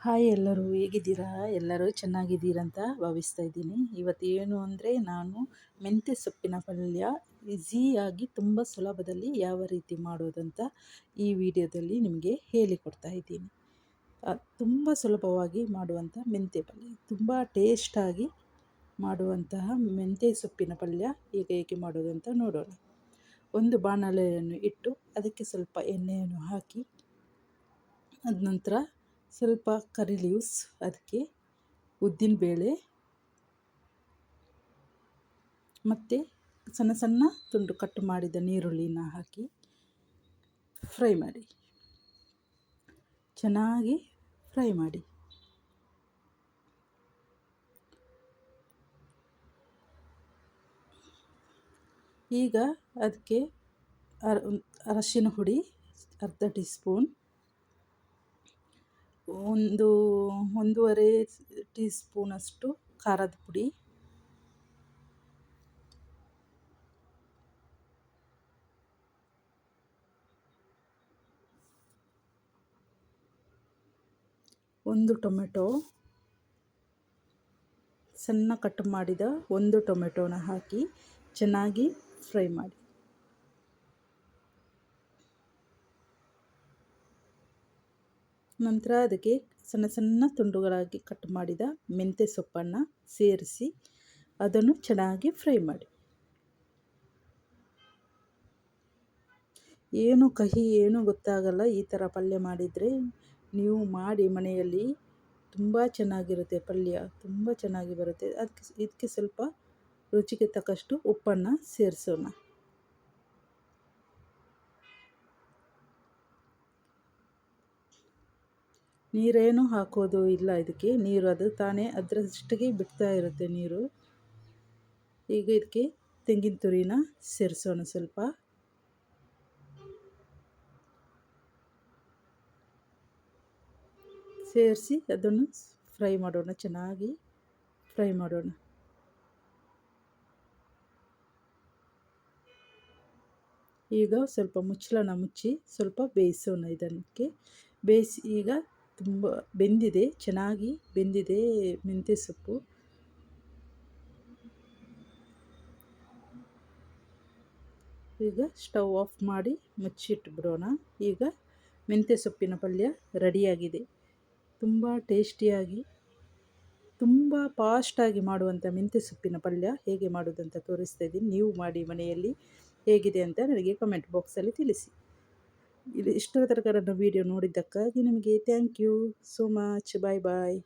Hi ಎಲ್ಲರೂ, ಹೇಗಿದ್ದೀರಾ? ಎಲ್ಲರೂ ಚೆನ್ನಾಗಿದ್ದೀರಂತ ಭಾವಿಸ್ತಾ ಇದ್ದೀನಿ. ಇವತ್ತು ಏನು ಅಂದರೆ ನಾನು ಮೆಂತ್ಯ ಸೊಪ್ಪಿನ ಪಲ್ಯ, ಈಸಿಯಾಗಿ ತುಂಬ ಸುಲಭದಲ್ಲಿ ಯಾವ ರೀತಿ ಮಾಡೋದಂತ ಈ ವಿಡಿಯೋದಲ್ಲಿ ನಿಮಗೆ ಹೇಳಿಕೊಡ್ತಾ ಇದ್ದೀನಿ. ತುಂಬ ಸುಲಭವಾಗಿ ಮಾಡುವಂಥ ಮೆಂತ್ಯ ಪಲ್ಯ. ತುಂಬ ಟೇಸ್ಟಾಗಿ ಮಾಡುವಂತಹ ಮೆಂತ್ಯ ಸೊಪ್ಪಿನ ಪಲ್ಯ ಈಗ ಹೇಗೆ ಮಾಡೋದಂತ ನೋಡೋಣ. ಒಂದು ಬಾಣಲೆಯನ್ನು ಇಟ್ಟು ಅದಕ್ಕೆ ಸ್ವಲ್ಪ ಎಣ್ಣೆಯನ್ನು ಹಾಕಿ ಅದ ನಂತರ ಸ್ವಲ್ಪ ಕರಿ ಲೀವ್ಸ್ ಅದಕ್ಕೆ ಉದ್ದಿನಬೇಳೆ ಮತ್ತು ಸಣ್ಣ ಸಣ್ಣ ತುಂಡು ಕಟ್ ಮಾಡಿದ ನೀರುಳ್ಳಿನ ಹಾಕಿ ಫ್ರೈ ಮಾಡಿ. ಚೆನ್ನಾಗಿ ಫ್ರೈ ಮಾಡಿ. ಈಗ ಅದಕ್ಕೆ ಅರಶಿನ ಹುಡಿ, ಅರ್ಧ ಟೀ ಸ್ಪೂನ್ ಒಂದು ಒಂದೂವರೆ ಟೀ ಸ್ಪೂನಷ್ಟು ಖಾರದ ಪುಡಿ. ಒಂದು ಟೊಮೆಟೊ. ಸಣ್ಣ ಕಟ್ ಮಾಡಿದ ಒಂದು ಟೊಮೆಟೊನ ಹಾಕಿ ಚೆನ್ನಾಗಿ ಫ್ರೈ ಮಾಡಿ. ನಂತರ ಅದಕ್ಕೆ ಸಣ್ಣ ಸಣ್ಣ ತುಂಡುಗಳಾಗಿ ಕಟ್ ಮಾಡಿದ ಮೆಂತ್ಯ ಸೊಪ್ಪನ್ನು ಸೇರಿಸಿ ಅದನ್ನು ಚೆನ್ನಾಗಿ ಫ್ರೈ ಮಾಡಿ. ಏನು ಕಹಿ, ಏನು ಗೊತ್ತಾಗಲ್ಲ, ಈ ಥರ ಪಲ್ಯ ಮಾಡಿದರೆ ನೀವು ಮಾಡಿ ಮನೆಯಲ್ಲಿ ತುಂಬ ಚೆನ್ನಾಗಿರುತ್ತೆ ಪಲ್ಯ, ತುಂಬ ಚೆನ್ನಾಗಿ ಬರುತ್ತೆ. ಅದಕ್ಕೆ, ಇದಕ್ಕೆ ಸ್ವಲ್ಪ ರುಚಿಗೆ ತಕ್ಕಷ್ಟು ಉಪ್ಪನ್ನು ಸೇರಿಸೋಣ. ನೀರೇನು ಹಾಕೋದು ಇಲ್ಲ ಇದಕ್ಕೆ. ನೀರು ಅದು ತಾನೇ ಅದರಷ್ಟಿಗೆ ಬಿಡ್ತಾ ಇರುತ್ತೆ ನೀರು. ಈಗ ಇದಕ್ಕೆ ತೆಂಗಿನ ತುರಿನ ಸೇರಿಸೋಣ ಸ್ವಲ್ಪ. ಸೇರಿಸಿ ಅದನ್ನು ಫ್ರೈ ಮಾಡೋಣ, ಚೆನ್ನಾಗಿ ಫ್ರೈ ಮಾಡೋಣ. ಈಗ ಸ್ವಲ್ಪ ಮುಚ್ಚಳನ ಮುಚ್ಚಿ ಸ್ವಲ್ಪ ಬೇಯಿಸೋಣ ಇದಕ್ಕೆ. ಬೇಯಿಸಿ ಈಗ ತುಂಬ ಬೆಂದಿದೆ, ಚೆನ್ನಾಗಿ ಬೆಂದಿದೆ ಮೆಂತ್ಯ ಸೊಪ್ಪು. ಈಗ ಸ್ಟವ್ ಆಫ್ ಮಾಡಿ ಮುಚ್ಚಿಟ್ಬಿಡೋಣ. ಈಗ ಮೆಂತ್ಯ ಸೊಪ್ಪಿನ ಪಲ್ಯ ರೆಡಿಯಾಗಿದೆ. ತುಂಬ ಟೇಸ್ಟಿಯಾಗಿ, ತುಂಬ ಫಾಸ್ಟಾಗಿ ಮಾಡುವಂಥ ಮೆಂತ್ಯ ಸೊಪ್ಪಿನ ಪಲ್ಯ ಹೇಗೆ ಮಾಡೋದಂತ ತೋರಿಸ್ತಾ ಇದ್ದೀನಿ. ನೀವು ಮಾಡಿ ಮನೆಯಲ್ಲಿ ಹೇಗಿದೆ ಅಂತ ನನಗೆ ಕಮೆಂಟ್ ಬಾಕ್ಸಲ್ಲಿ ತಿಳಿಸಿ. ಇದು ಇಷ್ಟರ ತನಕ ನನ್ನ ವೀಡಿಯೋ ನೋಡಿದ್ದಕ್ಕಾಗಿ ನಿಮಗೆ thank you so much bye bye